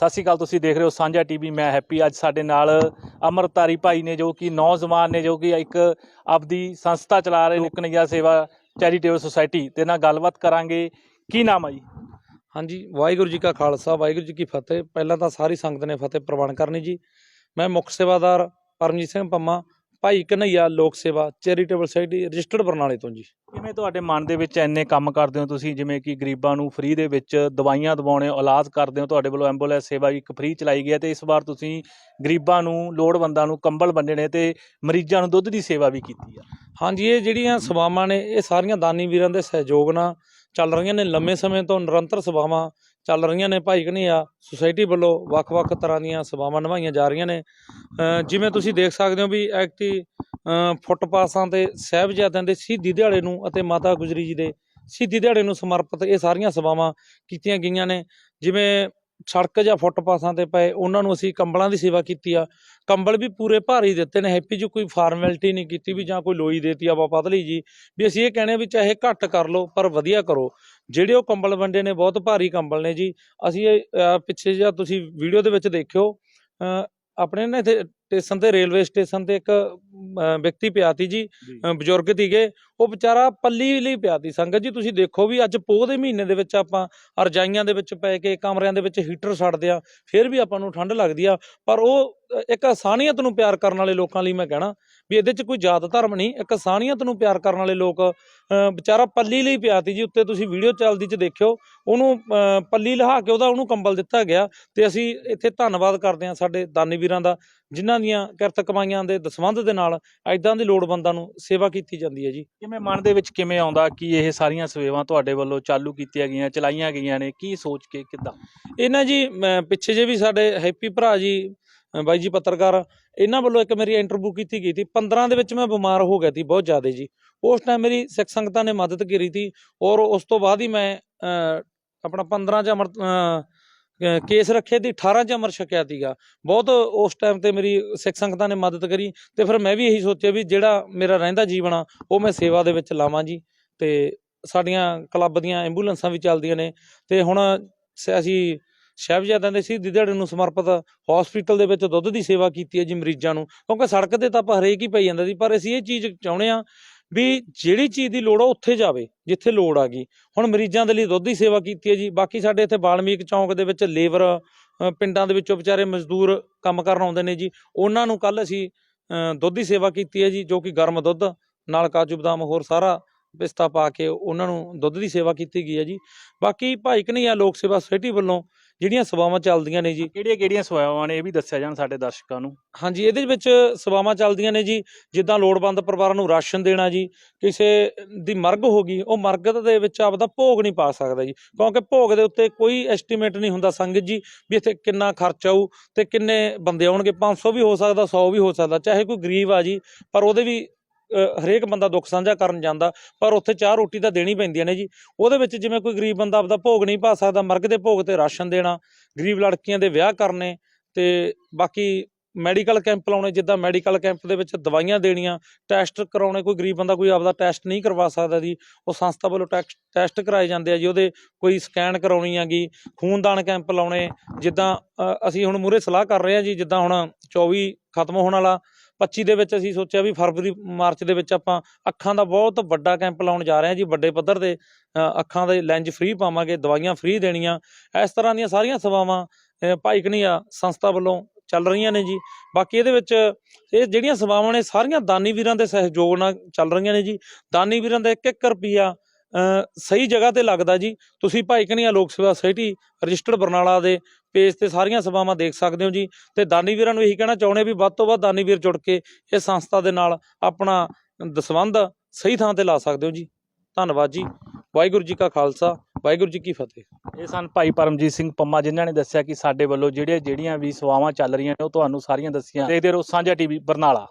ਸਤਿ ਸ਼੍ਰੀ ਅਕਾਲ, ਤੁਸੀਂ ਦੇਖ ਰਹੇ ਹੋ ਸਾਂਝਾ ਟੀਵੀ, ਮੈਂ ਹੈਪੀ। ਅੱਜ ਸਾਡੇ ਨਾਲ ਅਮਰਤਾਰੀ ਭਾਈ ਨੇ ਜੋ ਕਿ ਨੌਜਵਾਨ ਨੇ, ਜੋ ਕਿ ਇੱਕ ਆਪਦੀ ਸੰਸਥਾ ਚਲਾ ਰਹੇ ਨੇ ਸੇਵਾ ਚੈਰੀਟੇਬਲ ਸੁਸਾਇਟੀ। ਤੇ ਨਾਲ ਗੱਲਬਾਤ ਕਰਾਂਗੇ। ਕੀ ਨਾਮ ਆ ਜੀ? ਹਾਂਜੀ, ਵਾਹਿਗੁਰੂ ਜੀ ਕਾ ਖਾਲਸਾ, ਵਾਹਿਗੁਰੂ ਜੀ ਕੀ ਫਤਿਹ। ਪਹਿਲਾਂ ਤਾਂ ਸਾਰੀ ਸੰਗਤ ਨੇ ਫਤਿਹ ਪ੍ਰਵਾਨ ਕਰਨੀ ਜੀ। ਮੈਂ ਮੁੱਖ ਸੇਵਾਦਾਰ ਪਰਮਜੀਤ ਸਿੰਘ ਪੰਮਾ ਭਾਈ ਕਨਈਆ ਲੋਕ ਸੇਵਾ ਚੈਰੀਟੇਬਲ ਸੁਸਾਇਟੀ ਰਜਿਸਟਰਡ ਬਰਨਾਲੇ ਤੋਂ ਜੀ। ਕਿਵੇਂ ਤੁਹਾਡੇ ਮਨ ਦੇ ਵਿੱਚ ਇੰਨੇ ਕੰਮ ਕਰਦੇ ਹੋ ਤੁਸੀਂ? ਜਿਵੇਂ ਕਿ ਗਰੀਬਾਂ ਨੂੰ ਫ੍ਰੀ ਦੇ ਵਿੱਚ ਦਵਾਈਆਂ ਦਵਾਉਣੇ ਇਲਾਜ ਕਰਦੇ ਹੋ ਤੁਹਾਡੇ ਵੱਲੋਂ ਐਂਬੂਲੈਂਸ ਸੇਵਾ ਇੱਕ ਫ੍ਰੀ ਚਲਾਈ ਗਈ ਹੈ ਤੇ ਇਸ ਵਾਰ ਤੁਸੀਂ ਗਰੀਬਾਂ ਨੂੰ ਲੋੜਵੰਦਾਂ ਨੂੰ ਕੰਬਲ ਵੰਡੇ ਨੇ ਤੇ ਮਰੀਜ਼ਾਂ ਨੂੰ ਦੁੱਧ ਦੀ ਸੇਵਾ ਵੀ ਕੀਤੀ ਆ। ਹਾਂਜੀ ਇਹ ਜਿਹੜੀਆਂ ਸੇਵਾਵਾਂ ਨੇ ਇਹ ਸਾਰੀਆਂ ਦਾਨੀ ਵੀਰਾਂ ਦੇ ਸਹਿਯੋਗ ਨਾਲ ਚੱਲ ਰਹੀਆਂ ਨੇ ਲੰਮੇ ਸਮੇਂ ਤੋਂ ਨਿਰੰਤਰ ਸਭਾਵਾਂ, ਚੱਲ ਰਹੀਆਂ ਨੇ ਭਾਈ ਕਨਈਆ ਸੁਸਾਇਟੀ ਵੱਲੋਂ ਵੱਖ-ਵੱਖ ਤਰ੍ਹਾਂ ਦੀਆਂ ਸੇਵਾਵਾਂ ਨਿਭਾਈਆਂ ਜਾ ਰਹੀਆਂ ਨੇ। ਜਿਵੇਂ ਤੁਸੀਂ ਦੇਖ ਸਕਦੇ ਹੋ ਵੀ ਐਕਟੀ ਫੁੱਟਪਾਥਾਂ ਤੇ ਸਾਹਿਬਜ਼ਾਦਿਆਂ ਦੇ ਸ਼ਹੀਦੀ ਦਿਹਾੜੇ ਨੂੰ ਅਤੇ ਮਾਤਾ ਗੁਜਰੀ ਜੀ ਦੇ ਸ਼ਹੀਦੀ ਦਿਹਾੜੇ ਨੂੰ ਸਮਰਪਿਤ ਇਹ ਸਾਰੀਆਂ ਸੇਵਾਵਾਂ ਕੀਤੀਆਂ ਗਈਆਂ ਨੇ। ਜਿਵੇਂ ਸੜਕ ਜਾਂ ਫੁੱਟਪਾਥਾਂ ਤੇ ਪਏ, ਉਹਨਾਂ ਨੂੰ ਅਸੀਂ ਕੰਬਲਾਂ ਦੀ ਸੇਵਾ ਕੀਤੀ ਆ। ਕੰਬਲ ਵੀ ਪੂਰੇ ਭਾਰੀ ਦਿੱਤੇ ਨੇ, ਹੈਪੀ ਜੀ ਕੋਈ ਫਾਰਮੈਲਿਟੀ ਨਹੀਂ ਕੀਤੀ ਵੀ ਜਾਂ ਕੋਈ ਲੋਈ ਦੇਤੀ ਆ ਬਾਬਾ ਪਤਲੀ ਜੀ। ਵੀ ਅਸੀਂ ਇਹ ਕਹਿੰਦੇ ਵੀ ਚਾਹੇ ਘੱਟ ਕਰ ਲਓ, ਪਰ ਵਧੀਆ ਕਰੋ। ਜਿਹੜੇ ਉਹ ਕੰਬਲ ਵੰਡੇ ਨੇ, ਬਹੁਤ ਭਾਰੀ ਕੰਬਲ ਨੇ ਜੀ। ਅਸੀਂ ਇਹ ਪਿੱਛੇ ਜਿਹਾ ਤੁਸੀਂ ਵੀਡੀਓ ਦੇ ਵਿੱਚ ਦੇਖਿਓ। ਆਪਣੇ ਨਾ ਇੱਥੇ ਸਟੇਸ਼ਨ ਤੇ ਰੇਲਵੇ ਸਟੇਸ਼ਨ ਤੇ ਇੱਕ ਵਿਅਕਤੀ ਪਿਆ ਤੀ ਜੀ ਬਜ਼ੁਰਗ ਤੀਗੇ ਉਹ ਵਿਚਾਰਾ ਪੱਲੀ ਲਈ ਪਿਆ ਤੀ। ਸੰਗਤ ਜੀ ਤੁਸੀਂ ਦੇਖੋ ਵੀ ਅੱਜ ਪੋਹ ਦੇ ਮਹੀਨੇ ਦੇ ਵਿੱਚ ਆਪਾਂ ਰਜਾਈਆਂ ਦੇ ਵਿੱਚ ਪੈ ਕੇ ਕਮਰਿਆਂ ਦੇ ਵਿੱਚ ਹੀਟਰ ਛੱਡਦੇ ਆ ਫਿਰ ਵੀ ਆਪਾਂ ਨੂੰ ਠੰਡ ਲੱਗਦੀ ਆ। ਪਰ ਉਹ ਇੱਕ ਅਸਾਨੀਅਤ ਨੂੰ ਪਿਆਰ ਕਰਨ ਵਾਲੇ ਲੋਕਾਂ ਲਈ ਮੈਂ ਕਹਿਣਾ ਵੀ ਇਹਦੇ 'ਚ ਕੋਈ ਜਾਤ ਧਰਮ ਨਹੀਂ ਇੱਕ ਅਸਾਨੀਅਤ ਨੂੰ ਪਿਆਰ ਕਰਨ ਵਾਲੇ ਲੋਕ ਵਿਚਾਰਾ ਪੱਲੀ ਲਈ ਪਿਆ ਤੀ ਜੀ। ਉੱਤੇ ਤੁਸੀਂ ਵੀਡੀਓ ਚੱਲਦੀ 'ਚ ਦੇਖਿਓ ਉਹਨੂੰ ਪੱਲੀ ਲਹਾ ਕੇ ਉਹਦਾ ਉਹਨੂੰ ਕੰਬਲ ਦਿੱਤਾ ਗਿਆ ਤੇ ਅਸੀਂ ਇੱਥੇ ਧੰਨਵਾਦ ਕਰਦੇ ਹਾਂ ਸਾਡੇ ਦਾਨੀ ਵੀਰਾਂ ਦਾ। ਜਿਨ੍ਹਾਂ ਦੀਆਂ ਕਿਰਤ ਕਮਾਈਆਂ ਦੇ ਦਸਵੰਧ ਦੇ ਨਾਲ ਐਦਾਂ ਦੇ ਲੋੜਵੰਦਾਂ ਨੂੰ ਸੇਵਾ ਕੀਤੀ ਜਾਂਦੀ ਹੈ ਜੀ। ਕਿਵੇਂ ਮਨ ਦੇ ਵਿੱਚ ਕਿਵੇਂ ਆਉਂਦਾ ਕਿ ਇਹ ਸਾਰੀਆਂ ਸੇਵਾਵਾਂ ਤੁਹਾਡੇ ਵੱਲੋਂ ਚਾਲੂ ਕੀਤੀਆਂ ਗਈਆਂ ਚਲਾਈਆਂ ਗਈਆਂ ਨੇ? ਕੀ ਸੋਚ ਕੇ ਕਿੱਦਾਂ? ਇਹਨਾਂ ਜੀ ਪਿੱਛੇ ਜੇ ਵੀ ਸਾਡੇ ਹੈਪੀ ਭਰਾ ਜੀ ਬਾਈ ਜੀ ਪੱਤਰਕਾਰ ਇਹਨਾਂ ਵੱਲੋਂ ਇੱਕ ਮੇਰੀ ਇੰਟਰਵਿਊ ਕੀਤੀ ਗਈ ਸੀ। 15 ਦੇ ਵਿੱਚ ਮੈਂ ਬਿਮਾਰ ਹੋ ਗਿਆ ਸੀ ਬਹੁਤ ਜ਼ਿਆਦਾ ਜੀ। ਉਸ ਟਾਈਮ ਮੇਰੀ ਸਿੱਖ ਸੰਗਤਾਂ ਨੇ ਮਦਦ ਕੀਤੀ ਸੀ ਔਰ ਉਸ ਤੋਂ ਬਾਅਦ ਹੀ ਮੈਂ ਅ, ਆਪਣਾ 15 ਚ ਅਮਰ ਕੇਸ ਰੱਖੇ ਦੀ 18 ਚ ਅਮਰ ਛਕਿਆ ਸੀਗਾ। ਬਹੁਤ ਉਸ ਟਾਈਮ ਤੇ ਮੇਰੀ ਸਿੱਖ ਸੰਗਤਾਂ ਨੇ ਮਦਦ ਕਰੀ ਤੇ ਫਿਰ ਮੈਂ ਵੀ ਇਹੀ ਸੋਚਿਆ ਵੀ ਜਿਹੜਾ ਮੇਰਾ ਰਹਿੰਦਾ ਜੀਵਨ ਆ, ਉਹ ਮੈਂ ਸੇਵਾ ਦੇ ਵਿੱਚ ਲਾਵਾਂ ਜੀ। ਤੇ ਸਾਡੀਆਂ ਕਲੱਬ ਦੀਆਂ ਐਂਬੂਲੈਂਸਾਂ ਵੀ ਚੱਲਦੀਆਂ ਨੇ। ਤੇ ਹੁਣ ਸ- ਅਸੀਂ ਸਾਹਿਬਜ਼ਾਦਿਆਂ ਦੇ ਸ਼ਹੀਦੀ ਦਿਹਾੜੇ ਨੂੰ ਸਮਰਪਿਤ ਹਸਪੀਟਲ ਦੇ ਵਿੱਚ ਦੁੱਧ ਦੀ ਸੇਵਾ ਕੀਤੀ ਹੈ ਜੀ ਮਰੀਜ਼ਾਂ ਨੂੰ। ਕਿਉਂਕਿ ਸੜਕ ਤੇ ਤਾਂ ਆਪਾਂ ਹਰੇਕ ਹੀ ਪਈ ਜਾਂਦਾ ਸੀ ਪਰ ਅਸੀਂ ਇਹ ਚੀਜ਼ ਚਾਹੁੰਦੇ ਆ ਵੀ ਜਿਹੜੀ ਚੀਜ਼ ਦੀ ਲੋੜ ਆ ਉੱਥੇ ਜਾਵੇ, ਜਿੱਥੇ ਲੋੜ ਆ ਗਈ। ਹੁਣ ਮਰੀਜ਼ਾਂ ਦੇ ਲਈ ਦੁੱਧ ਦੀ ਸੇਵਾ ਕੀਤੀ ਹੈ ਜੀ। ਬਾਕੀ ਸਾਡੇ ਇੱਥੇ ਬਾਲਮੀਕ ਚੌਂਕ ਦੇ ਵਿੱਚ ਲੇਬਰ ਪਿੰਡਾਂ ਦੇ ਵਿੱਚੋਂ ਵਿਚਾਰੇ ਮਜ਼ਦੂਰ ਕੰਮ ਕਰਨ ਆਉਂਦੇ ਨੇ ਜੀ। ਉਹਨਾਂ ਨੂੰ ਕੱਲ ਅਸੀਂ ਦੁੱਧ ਦੀ ਸੇਵਾ ਕੀਤੀ ਹੈ ਜੀ, ਜੋ ਕਿ ਗਰਮ ਦੁੱਧ, ਨਾਲ ਕਾਜੂ ਬਦਾਮ ਹੋਰ ਸਾਰਾ ਪਿਸਤਾ ਪਾ ਕੇ ਉਹਨਾਂ ਨੂੰ ਦੁੱਧ ਦੀ ਸੇਵਾ ਕੀਤੀ ਗਈ ਹੈ ਜੀ। ਬਾਕੀ ਭਾਈ ਕਨਈਆ ਲੋਕ ਸੇਵਾ ਸੁਸਾਇਟੀ ਵੱਲੋਂ ਜਿਹੜੀਆਂ ਸੇਵਾਵਾਂ ਚੱਲਦੀਆਂ ਨੇ ਜੀ। ਕਿਹੜੀਆਂ ਕਿਹੜੀਆਂ ਸੇਵਾਵਾਂ ਨੇ ਇਹ ਵੀ ਦੱਸਿਆ ਜਾਣ ਸਾਡੇ ਦਰਸ਼ਕਾਂ ਨੂੰ? ਹਾਂਜੀ ਇਹਦੇ ਵਿੱਚ ਸੇਵਾਵਾਂ ਚੱਲਦੀਆਂ ਨੇ ਜੀ। ਜਿੱਦਾਂ ਲੋੜਵੰਦ ਪਰਿਵਾਰਾਂ ਨੂੰ ਰਾਸ਼ਨ ਦੇਣਾ ਜੀ ਕਿਸੇ ਦੀ ਮਰਗ ਹੋ ਗਈ ਉਹ ਮਰਗਤ ਦੇ ਵਿੱਚ ਆਪਦਾ ਭੋਗ ਨਹੀਂ ਪਾ ਸਕਦਾ ਜੀ। ਕਿਉਂਕਿ ਭੋਗ ਦੇ ਉੱਤੇ ਕੋਈ ਐਸਟੀਮੇਟ ਨਹੀਂ ਹੁੰਦਾ ਸੰਗਤ ਜੀ ਵੀ ਇੱਥੇ ਕਿੰਨਾ ਖਰਚ ਆਊ ਤੇ ਕਿੰਨੇ ਬੰਦੇ ਆਉਣਗੇ। 500 ਵੀ ਹੋ ਸਕਦਾ 100 ਵੀ ਹੋ ਸਕਦਾ ਚਾਹੇ ਕੋਈ ਗਰੀਬ ਆ ਜੀ ਪਰ ਉਹਦੇ ਵੀ ਹਰੇਕ ਬੰਦਾ ਦੁੱਖ ਸਾਂਝਾ ਕਰਨ ਜਾਂਦਾ, ਪਰ ਉੱਥੇ ਚਾਹ ਰੋਟੀ ਤਾਂ ਦੇਣੀ ਪੈਂਦੀਆਂ ਨੇ ਜੀ। ਉਹਦੇ ਵਿੱਚ ਜਿਵੇਂ ਕੋਈ ਗਰੀਬ ਬੰਦਾ ਆਪਦਾ ਭੋਗ ਨਹੀਂ ਪਾ ਸਕਦਾ, ਮਰਗ ਦੇ ਭੋਗ ਤੇ ਰਾਸ਼ਨ ਦੇਣਾ, ਗਰੀਬ ਲੜਕੀਆਂ ਦੇ ਵਿਆਹ ਕਰਨੇ ਤੇ ਬਾਕੀ ਮੈਡੀਕਲ ਕੈਂਪ ਲਾਉਣੇ, ਜਿੱਦਾਂ ਮੈਡੀਕਲ ਕੈਂਪ ਦੇ ਵਿੱਚ ਦਵਾਈਆਂ ਦੇਣੀਆਂ, ਟੈਸਟ ਕਰਾਉਣੇ, ਕੋਈ ਗਰੀਬ ਬੰਦਾ ਕੋਈ ਆਪਦਾ ਟੈਸਟ ਨਹੀਂ ਕਰਵਾ ਸਕਦਾ ਜੀ। ਉਹ ਸੰਸਥਾ ਵੱਲੋਂ ਟੈਸਟ ਕਰਾਏ ਜਾਂਦੇ ਆ ਜੀ, ਉਹਦੇ ਕੋਈ ਸਕੈਨ ਕਰਾਉਣੀ ਆਗੀ ਖੂਨਦਾਨ ਕੈਂਪ ਲਾਉਣੇ, ਜਿੱਦਾਂ ਅਸੀਂ ਹੁਣ ਮੂਰੇ ਸਲਾਹ ਕਰ ਰਹੇ ਹਾਂ ਜੀ, ਜਿੱਦਾਂ ਹੁਣ 24 ਖਤਮ ਹੋਣ ਵਾਲਾ 25 ਦੇ ਵਿੱਚ ਅਸੀਂ ਸੋਚਿਆ ਵੀ ਫਰਵਰੀ ਮਾਰਚ ਦੇ ਵਿੱਚ ਆਪਾਂ ਅੱਖਾਂ ਦਾ ਬਹੁਤ ਵੱਡਾ ਕੈਂਪ ਲਾਉਣ ਜਾ ਰਹੇ ਹਾਂ ਜੀ ਵੱਡੇ ਪੱਧਰ ਤੇ ਅੱਖਾਂ ਦੇ ਲੈਂਜ ਫ੍ਰੀ ਪਾਵਾਂਗੇ ਦਵਾਈਆਂ ਫ੍ਰੀ ਦੇਣੀਆਂ। ਇਸ ਤਰ੍ਹਾਂ ਦੀਆਂ ਸਾਰੀਆਂ ਸੇਵਾਵਾਂ ਅ, ਭਾਈ ਕਨਈਆ ਸੰਸਥਾ ਵੱਲੋਂ ਚੱਲ ਰਹੀਆਂ ਨੇ ਜੀ। ਬਾਕੀ ਇਹਦੇ ਵਿੱਚ ਇਹ ਜਿਹੜੀਆਂ ਸੇਵਾਵਾਂ ਨੇ ਸਾਰੀਆਂ ਦਾਨੀ ਵੀਰਾਂ ਦੇ ਸਹਿਯੋਗ ਨਾਲ ਚੱਲ ਰਹੀਆਂ ਨੇ ਜੀ। ਦਾਨੀ ਵੀਰਾਂ ਦਾ ਇੱਕ ਇੱਕ ਰੁਪਿਆ ਸਹੀ ਜਗ੍ਹਾ ਤੇ ਲੱਗਦਾ ਜੀ। ਤੁਸੀਂ ਭਾਈ ਕਨਈਆ ਲੋਕ ਸੇਵਾ ਸੁਸਾਇਟੀ ਰਜਿਸਟਰਡ ਬਰਨਾਲਾ ਦੇ ਪੇਜ ਤੇ ਸਾਰੀਆਂ ਸੇਵਾਵਾਂ ਦੇਖ ਸਕਦੇ ਹੋ ਜੀ। ਤੇ ਦਾਨੀ ਵੀਰਾਂ ਨੂੰ ਇਹੀ ਕਹਿਣਾ ਚਾਹੁੰਦੇ ਵੀ ਵੱਧ ਤੋਂ ਵੱਧ ਦਾਨੀ ਵੀਰ ਜੁੜ ਕੇ ਇਸ ਸੰਸਥਾ ਦੇ ਨਾਲ ਆਪਣਾ ਦਸਵੰਧ ਸਹੀ ਥਾਂ ਤੇ ਲਾ ਸਕਦੇ ਹੋ ਜੀ। ਧੰਨਵਾਦ ਜੀ। ਵਾਹਿਗੁਰੂ ਜੀ ਕਾ ਖਾਲਸਾ, ਵਾਹਿਗੁਰੂ ਜੀ ਕੀ ਫਤਿਹ। ਇਹ ਸਨ ਭਾਈ ਪਰਮਜੀਤ ਸਿੰਘ ਪੰਮਾ, ਜਿਨ੍ਹਾਂ ਨੇ ਦੱਸਿਆ ਕਿ ਸਾਡੇ ਵੱਲੋਂ ਜਿਹੜੀਆਂ ਜਿਹੜੀਆਂ ਵੀ ਸੇਵਾਵਾਂ ਚੱਲ ਰਹੀਆਂ ਨੇ, ਉਹ ਤੁਹਾਨੂੰ ਸਾਰੀਆਂ ਦੱਸੀਆਂ। ਦੇਖਦੇ ਰਹੋ ਸਾਂਝਾ ਟੀਵੀ ਬਰਨਾਲਾ।